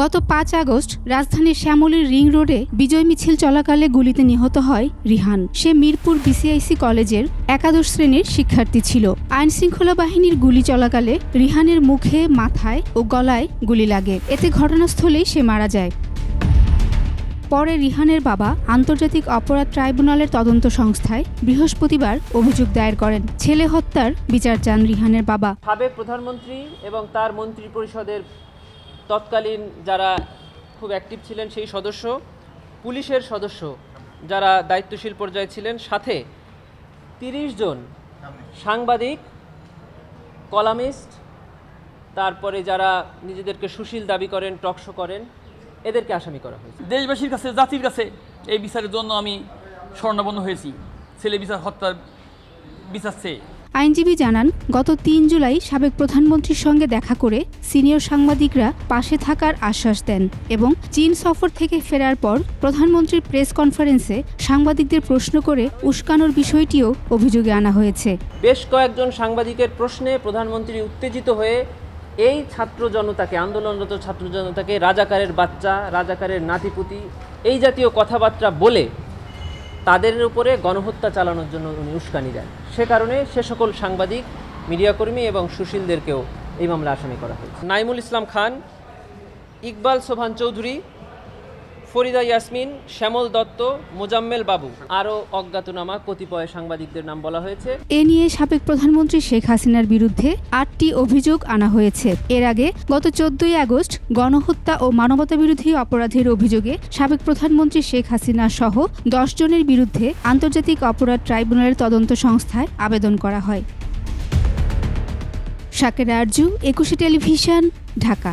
গত পাঁচ আগস্ট রাজধানীর শ্যামলীর রিং রোডে বিজয় মিছিল চলাকালে গুলিতে নিহত হয় রিহান। সে মিরপুর বিসিআইসি কলেজের একাদশ শ্রেণির শিক্ষার্থী ছিল। আইন শৃঙ্খলা বাহিনীর গুলি চলাকালে রিহানের মুখে, মাথায় ও গলায় গুলি লাগে। এতে ঘটনাস্থলেই সে মারা যায়। পরে রিহানের বাবা আন্তর্জাতিক অপরাধ ট্রাইব্যুনালের তদন্ত সংস্থায় বৃহস্পতিবার অভিযোগ দায়ের করেন। ছেলে হত্যার বিচার চান রিহানের বাবা। সাবেক প্রধানমন্ত্রী এবং তার মন্ত্রী পরিষদের তৎকালীন যারা খুব অ্যাক্টিভ ছিলেন সেই সদস্য, পুলিশের সদস্য যারা দায়িত্বশীল পর্যায়ে ছিলেন, সাথে তিরিশ জন সাংবাদিক, কলামিস্ট, তারপরে যারা নিজেদেরকে সুশীল দাবি করেন টকশো করেন, এদেরকে আসামি করা হয়েছে। দেশবাসীর কাছে, জাতির কাছে এই বিচারের জন্য আমি স্বর্ণবন্ন হয়েছি। ছেলে বিচার হত্যার বিচার চেয়ে। আইনজীবী জানান, গত তিন জুলাই সাবেক প্রধানমন্ত্রীর সঙ্গে দেখা করে সিনিয়র সাংবাদিকরা পাশে থাকার আশ্বাস দেন এবং চীন সফর থেকে ফেরার পর প্রধানমন্ত্রীর প্রেস কনফারেন্সে সাংবাদিকদের প্রশ্ন করে উস্কানোর বিষয়টিও অভিযোগে আনা হয়েছে। বেশ কয়েকজন সাংবাদিকের প্রশ্নে প্রধানমন্ত্রী উত্তেজিত হয়ে এই ছাত্র জনতাকে, আন্দোলনরত ছাত্র জনতাকে, রাজাকারের বাচ্চা, রাজাকারের নাতিপুতি, এই জাতীয় কথাবার্তা বলে তাদের উপরে গণহত্যা চালানোর জন্য উনি উস্কানি দেন। সে কারণে সে সকল সাংবাদিক, মিডিয়াকর্মী এবং সুশীলদেরকেও এই মামলা আসামি করা হয়েছে। নাইমুল ইসলাম খান, ইকবাল সোভান চৌধুরী ফরিদা ইয়াসমিন, শ্যামল দত্ত, মোজাম্মেল বাবু। আরও অজ্ঞাতনামা কতিপয় সাংবাদিকদের নাম বলা হয়েছে। এ নিয়ে সাবেক প্রধানমন্ত্রী শেখ হাসিনার বিরুদ্ধে আটটি অভিযোগ আনা হয়েছে। এর আগে গত চোদ্দই আগস্ট গণহত্যা ও মানবতাবিরোধী অপরাধের অভিযোগে সাবেক প্রধানমন্ত্রী শেখ হাসিনা সহ দশ জনের বিরুদ্ধে আন্তর্জাতিক অপরাধ ট্রাইব্যুনালের তদন্ত সংস্থায় আবেদন করা হয়। শাকের আরজু, একুশে টেলিভিশন, ঢাকা।